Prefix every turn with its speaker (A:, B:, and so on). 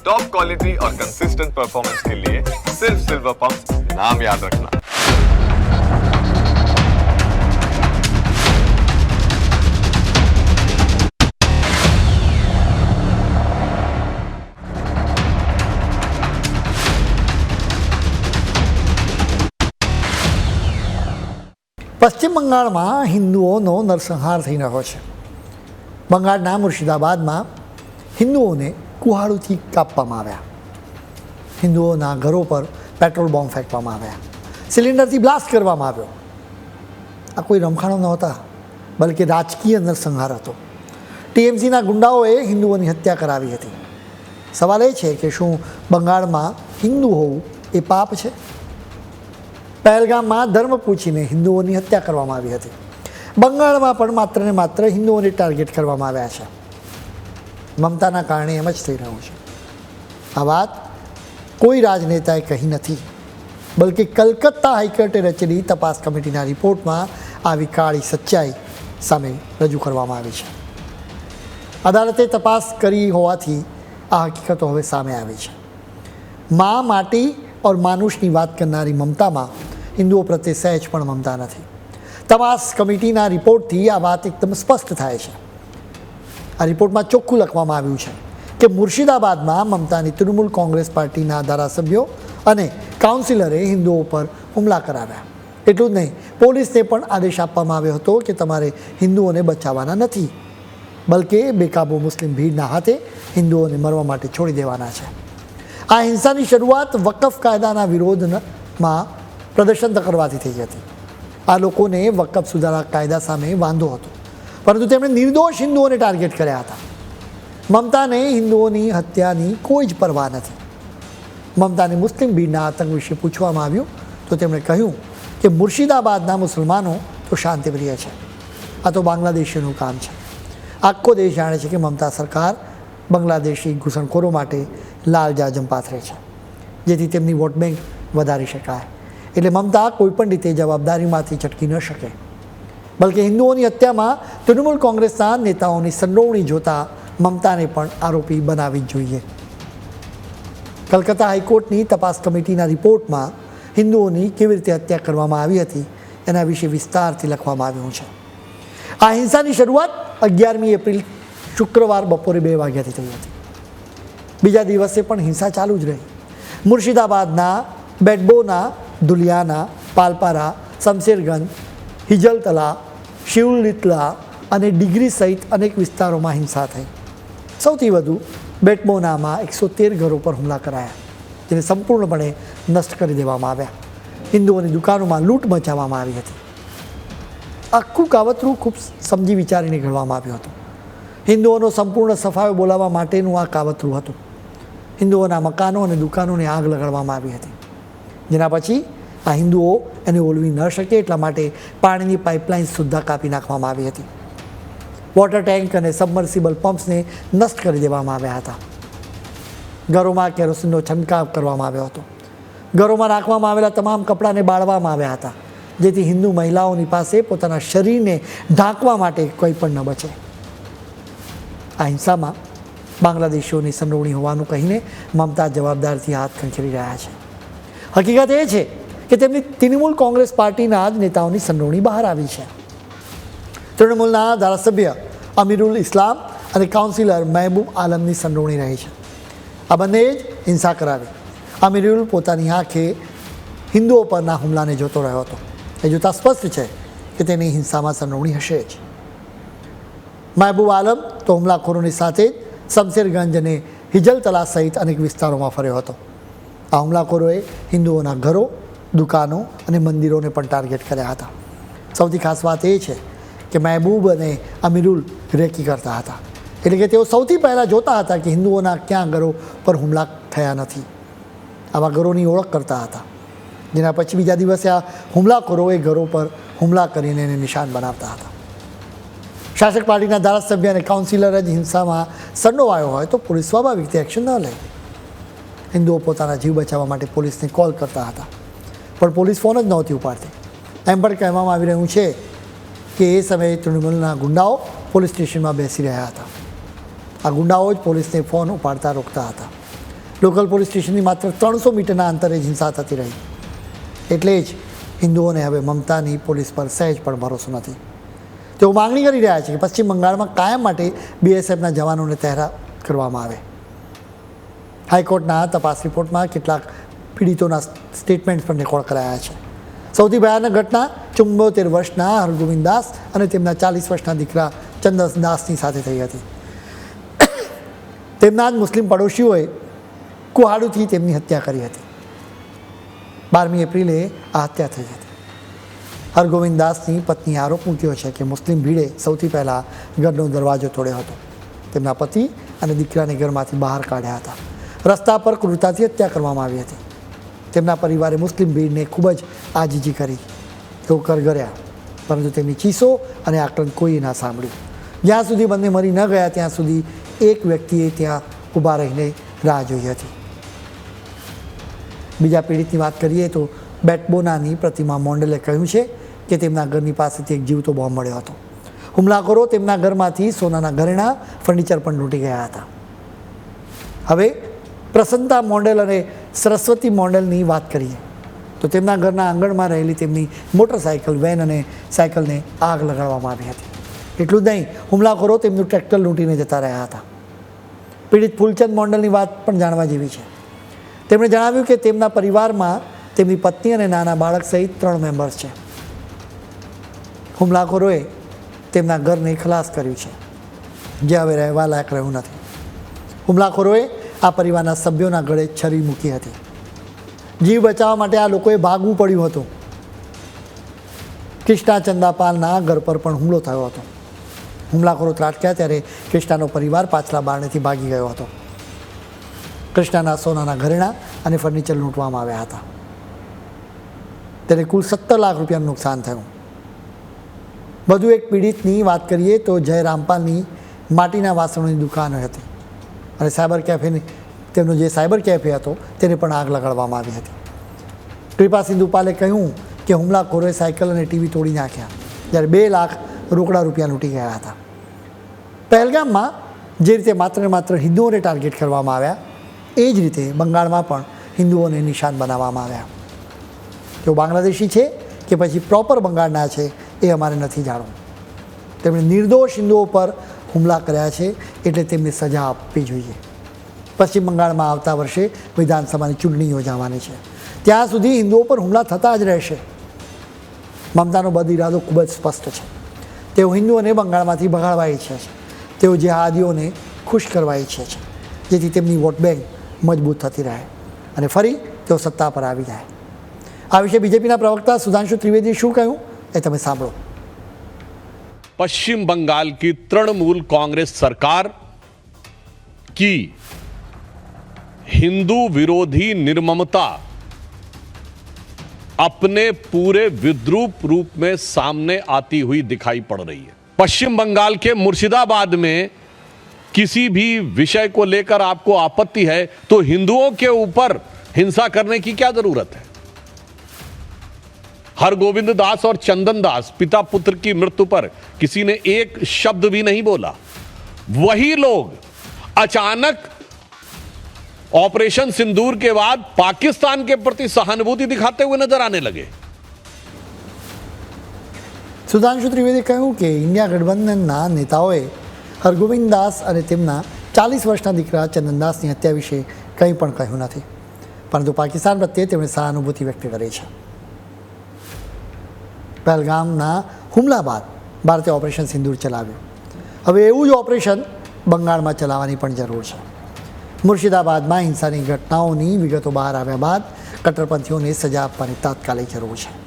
A: Top quality और consistent performance के लिए सिर्फ सिल्वर पंप नाम याद रखना
B: પશ્ચિમ બંગાળમાં હિન્દુઓનો નરસંહાર થઈ રહ્યો છે બંગાળના મુર્શિદાબાદમાં હિન્દુઓને કુહાડુથી કાપવામાં આવ્યા. હિન્દુઓના ઘરો પર પેટ્રોલ બોમ્બ ફેંકવામાં આવ્યા. સિલિન્ડરથી બ્લાસ્ટ કરવામાં આવ્યો. આ કોઈ રમખાણો નહોતા, બલકે રાજકીય નરસંહાર હતો. ટીએમસીના ગુંડાઓએ હિન્દુઓની હત્યા કરાવી હતી. સવાલ એ છે કે શું બંગાળમાં હિન્દુ હોવું એ પાપ છે? પહેલગામમાં ધર્મ પૂછીને હિન્દુઓની હત્યા કરવામાં આવી હતી. બંગાળમાં પણ માત્ર ને માત્ર હિન્દુઓને ટાર્ગેટ કરવામાં આવ્યા છે. મમતાના કારણે એમ જ થઈ રહ્યું છે. આ વાત કોઈ રાજનેતાએ કહી નથી. બલકે કલકત્તા હાઈકોર્ટે રચેલી તપાસ કમિટીના રિપોર્ટમાં આવી કાળી સચ્ચાઈ સામે રજૂ કરવામાં આવી છે. અદાલતે તપાસ કરી હોવાથી આ હકીકતો હવે સામે આવી છે. મા માટી ઓર માનુષની વાત કરનારી મમતામાં હિન્દુઓ પ્રત્યે સહેજ પણ મમતા નથી. તપાસ કમિટીના રિપોર્ટથી આ વાત એકદમ સ્પષ્ટ થાય છે. આ રિપોર્ટમાં ચોખ્ખું લખવામાં આવ્યું છે કે મુર્શિદાબાદમાં મમતાની તૃણમૂલ કોંગ્રેસ પાર્ટીના ધારાસભ્યો અને કાઉન્સિલરે હિન્દુઓ પર હુમલા કરાવ્યા. એટલું જ નહીં, પોલીસને પણ આદેશ આપવામાં આવ્યો હતો કે તમારે હિન્દુઓને બચાવવાના નથી, બલકે બેકાબુ મુસ્લિમ ભીડના હાથે હિન્દુઓને મરવા માટે છોડી દેવાના છે. આ હિંસાની શરૂઆત વકફ કાયદાના વિરોધમાં પ્રદર્શન કરવાથી થઈ હતી. આ લોકોને વકફ સુધારા કાયદા સામે વાંધો હતો. પરંતુ તેમણે નિર્દોષ હિન્દુઓને ટાર્ગેટ કર્યા હતા. મમતાને હિન્દુઓની હત્યાની કોઈ જ પરવા નથી. મમતાને મુસ્લિમ ભીડના આતંક વિશે પૂછવામાં આવ્યું, તો તેમણે કહ્યું કે મુર્શિદાબાદના મુસલમાનો તો શાંતિપ્રિય છે. આ તો બાંગ્લાદેશીનું કામ છે. આખો દેશ જાણે છે કે મમતા સરકાર બાંગ્લાદેશી ઘૂસણખોરો માટે લાલ જાજમ પાથરે છે, જેથી તેમની વોટ બેંક વધારી શકાય. એટલે મમતા કોઈપણ રીતે જવાબદારીમાંથી છટકી ન શકે. બલકે હિન્દુઓની હત્યામાં તૃણમૂલ કોંગ્રેસના નેતાઓની સંડોવણી જોતા મમતાને પણ આરોપી બનાવવી જ જોઈએ. કલકત્તા હાઈકોર્ટની તપાસ કમિટીના રિપોર્ટમાં હિન્દુઓની કેવી રીતે હત્યા કરવામાં આવી હતી, એના વિશે વિસ્તારથી લખવામાં આવ્યું છે. આ હિંસાની શરૂઆત અગિયારમી એપ્રિલ શુક્રવાર બપોરે બે વાગ્યાથી થઈ હતી. બીજા દિવસે પણ હિંસા ચાલુ જ રહી. મુર્શિદાબાદના બેડબોના દુલિયાના પાલપારા, શમશેરગંજ, હિજલતલા શિવલિતલા અને ડિગ્રી સહિત અનેક વિસ્તારોમાં હિંસા થઈ. સૌથી વધુ બેટમોનામાં એકસો તેર ઘરો પર હુમલા કરાયા, જેને સંપૂર્ણપણે નષ્ટ કરી દેવામાં આવ્યા. હિન્દુઓની દુકાનોમાં લૂંટ મચાવવામાં આવી હતી. આખું કાવતરું ખૂબ સમજી વિચારીને ઘડવામાં આવ્યું હતું. હિન્દુઓનો સંપૂર્ણ સફાયો બોલાવવા માટેનું આ કાવતરું હતું. હિન્દુઓના મકાનો અને દુકાનોને આગ લગાડવામાં આવી હતી. જેના પછી આ હિન્દુઓ એને ઓલવી ન શકે એટલા માટે પાણીની પાઇપલાઇન સુદ્ધા કાપી નાખવામાં આવી હતી. વોટર ટેન્ક અને સબમર્સિબલ પમ્પ્સને નષ્ટ કરી દેવામાં આવ્યા હતા. ઘરોમાં કેરોસીનનો છંટકાવ કરવામાં આવ્યો હતો. ઘરોમાં રાખવામાં આવેલા તમામ કપડાને બાળવામાં આવ્યા હતા, જેથી હિન્દુ મહિલાઓની પાસે પોતાના શરીરને ઢાંકવા માટે કોઈ પણ ન બચે. આ હિંસામાં બાંગ્લાદેશીઓની સંડોવણી હોવાનું કહીને મમતા જવાબદારથી હાથ ખંખેરી રહ્યા છે. હકીકત એ છે કે તેમની તૃણમૂલ કોંગ્રેસ પાર્ટીના જ નેતાઓની સંડોવણી બહાર આવી છે. તૃણમૂલના ધારાસભ્ય અમીરુલ ઇસ્લામ અને કાઉન્સિલર મહેબૂબ આલમની સંડોવણી રહી છે. આ બંને જ હિંસા કરાવી. અમીરુલ પોતાની આંખે હિન્દુઓ પરના હુમલાને જોતો રહ્યો હતો. એ જોતાં સ્પષ્ટ છે કે તેની હિંસામાં સંડોવણી હશે જ. મહેબૂબ આલમ તો હુમલાખોરોની સાથે જ શમશેરગંજ અને હિજલતલા સહિત અનેક વિસ્તારોમાં ફર્યો હતો. આ હુમલાખોરોએ હિન્દુઓના ઘરો દુકાનો અને મંદિરોને પણ ટાર્ગેટ કર્યા હતા. સૌથી ખાસ વાત એ છે કે મહેબૂબ અને અમીરુલ રેકી કરતા હતા. એટલે કે તેઓ સૌથી પહેલાં જોતા હતા કે હિન્દુઓના ક્યાં ઘરો પર હુમલા થયા નથી. આવા ઘરોની ઓળખ કરતા હતા. જેના પછી બીજા દિવસે આ હુમલાખોરોએ ઘરો પર હુમલા કરીને એને નિશાન બનાવતા હતા. શાસક પાર્ટીના ધારાસભ્ય અને કાઉન્સિલર જ હિંસામાં સંડોવાયો હોય તો પોલીસ સ્વાભાવિક રીતે એક્શન ન લે. હિન્દુઓ પોતાના જીવ બચાવવા માટે પોલીસને કોલ કરતા હતા. પણ પોલીસ ફોન જ નહોતી ઉપાડતી. એમ પણ કહેવામાં આવી રહ્યું છે કે એ સમયે તૃણમૂલના ગુંડાઓ પોલીસ સ્ટેશનમાં બેસી રહ્યા હતા. આ ગુંડાઓ જ પોલીસને ફોન ઉપાડતા રોકતા હતા. લોકલ પોલીસ સ્ટેશનની માત્ર ત્રણસો મીટરના અંતરે જ હિંસા થતી રહી. એટલે જ હિન્દુઓને હવે મમતાની પોલીસ પર સહેજ પણ ભરોસો નથી. તેઓ માંગણી કરી રહ્યા છે કે પશ્ચિમ બંગાળમાં કાયમ માટે બીએસએફના જવાનોને તહેરા કરવામાં આવે. હાઈકોર્ટના તપાસ રિપોર્ટમાં કેટલાક પીડિતોના સ્ટેટમેન્ટ પણ રેકોર્ડ કરાયા છે. સૌથી ભયાનક ઘટના ચુંબોતેર વર્ષના હરગોવિંદ દાસ અને તેમના ચાલીસ વર્ષના દીકરા ચંદસ દાસની સાથે થઈ હતી. તેમના જ મુસ્લિમ પડોશીઓએ કુહાડુથી તેમની હત્યા કરી હતી. બારમી એપ્રિલે આ હત્યા થઈ હતી. હરગોવિંદ દાસની પત્નીએ આરોપ મૂક્યો છે કે મુસ્લિમ ભીડે સૌથી પહેલાં ઘરનો દરવાજો તોડ્યો હતો. તેમના પતિ અને દીકરાને ઘરમાંથી બહાર કાઢ્યા હતા. રસ્તા પર ક્રૂરતાથી હત્યા કરવામાં આવી હતી. તેમના પરિવારે મુસ્લિમ ભીડને ખૂબ જ આજીજી કરી. તેઓ કરગર્યા. પરંતુ તેમની ચીસો અને આક્રંદ કોઈએ ના સાંભળ્યું. જ્યાં સુધી બંને મરી ન ગયા, ત્યાં સુધી એક વ્યક્તિએ ત્યાં ઊભા રહીને રાહ જોઈ હતી. બીજા પીડિતની વાત કરીએ તો બેટબોનાની પ્રતિમા મોન્ડલે કહ્યું છે કે તેમના ઘરની પાસેથી એક જીવતો બોમ્બ મળ્યો હતો. હુમલાખોરો તેમના ઘરમાંથી સોનાના ઘરેણાં, ફર્નિચર પણ લૂંટી ગયા હતા. હવે પ્રસન્નતા મોડેલ અને સરસ્વતી મોડેલની વાત કરીએ. તો તેમના ઘરના આંગણમાં રહેલી તેમની મોટરસાયકલ, વેન અને સાયકલને આગ લગાડવામાં આવી હતી. એટલું જ નહીં, હુમલાખોરો તેમનું ટ્રેક્ટર લૂંટીને જતા રહ્યા હતા. પીડિત ફૂલચંદ મોન્ડલની વાત પણ જાણવા જેવી છે. તેમણે જણાવ્યું કે તેમના પરિવારમાં તેમની પત્ની અને નાના બાળક સહિત ત્રણ મેમ્બર્સ છે. હુમલાખોરોએ તેમના ઘરને ખલાસ કર્યું છે. જે હવે રહેવા લાયક રહ્યું નથી. હુમલાખોરોએ આ પરિવારના સભ્યોના ગળે છરી મૂકી હતી. જીવ બચાવવા માટે આ લોકોએ ભાગવું પડ્યું હતું. કૃષ્ણા ચંદાપાલના ઘર પર પણ હુમલો થયો હતો. હુમલાખોરો ત્રાટક્યા ત્યારે કૃષ્ણાનો પરિવાર પાછલા બારણેથી ભાગી ગયો હતો. કૃષ્ણાના સોનાના ઘરેણાં અને ફર્નિચર લૂંટવામાં આવ્યા હતા. ત્યારે કુલ સત્તર લાખ રૂપિયાનું નુકસાન થયું. વધુ એક પીડિતની વાત કરીએ તો જય રામપાલની માટીના વાસણોની દુકાન હતી. અને સાયબર કેફેની, તેમનો જે સાયબર કેફે હતો, તેને પણ આગ લગાડવામાં આવી હતી. કૃપા સિંધુપાલે કહ્યું કે હુમલાખોરોએ સાયકલ અને ટીવી તોડી નાખ્યા, જ્યારે બે લાખ રોકડા રૂપિયા લૂંટી ગયા હતા. પહેલગામમાં જે રીતે માત્ર માત્ર હિન્દુઓને ટાર્ગેટ કરવામાં આવ્યા, એ જ રીતે બંગાળમાં પણ હિન્દુઓને નિશાન બનાવવામાં આવ્યા. તેઓ બાંગ્લાદેશી છે કે પછી પ્રોપર બંગાળના છે, એ અમારે નથી જાણવું. તેમણે નિર્દોષ હિન્દુઓ પર હુમલા કર્યા છે એટલે તેમને સજા આપવી જોઈએ. પશ્ચિમ બંગાળમાં આવતા વર્ષે વિધાનસભાની ચૂંટણી યોજાવાની છે. ત્યાં સુધી હિન્દુઓ પર હુમલા થતા જ રહેશે. મમતાનો બદ ઇરાદો ખૂબ જ સ્પષ્ટ છે. તેઓ હિન્દુઓને બંગાળમાંથી ભગાડવા ઈચ્છે છે. તેઓ જેહાદીઓને ખુશ કરવા ઈચ્છે છે, જેથી તેમની વોટ બેંક મજબૂત થતી રહે અને ફરી તેઓ સત્તા પર આવી જાય. આ વિશે બીજેપીના પ્રવક્તા સુધાંશુ ત્રિવેદીએ શું કહ્યું એ તમે સાંભળો.
C: पश्चिम बंगाल की तृणमूल कांग्रेस सरकार की हिंदू विरोधी निर्ममता अपने पूरे विद्रूप रूप में सामने आती हुई दिखाई पड़ रही है। पश्चिम बंगाल के मुर्शिदाबाद में किसी भी विषय को लेकर आपको आपत्ति है तो हिंदुओं के ऊपर हिंसा करने की क्या ज़रूरत है? हर गोविंद दास और चंदन दास पिता पुत्र की मृत्यु पर किसी ने एक शब्द भी नहीं बोला वही लोग अचानक ऑपरेशन सिंदूर के बाद पाकिस्तान के प्रति सहानुभूति दिखाते हुए नजर आने लगे
B: સુધાંશુ ત્રિવેદીએ કહ્યું કે ઇન્ડિયા ગઠબંધનના નેતાઓએ હરગોવિંદ દાસ અને તેમના ચાલીસ વર્ષના દીકરા ચંદનદાસની હત્યા વિશે કંઈ પણ કહ્યું નથી પરંતુ પાકિસ્તાન પ્રત્યે તેમણે સહાનુભૂતિ વ્યક્ત કરી છે પહેલગામના હુમલા બાદ ભારતે ઓપરેશન સિંદૂર ચલાવ્યું. હવે એવું જ ઓપરેશન બંગાળમાં ચલાવવાની પણ જરૂર છે. મુર્શિદાબાદમાં હિંસાની ઘટનાઓની વિગતો બહાર આવ્યા બાદ કટ્ટરપંથીઓને સજા આપવાની તાત્કાલિક જરૂર છે.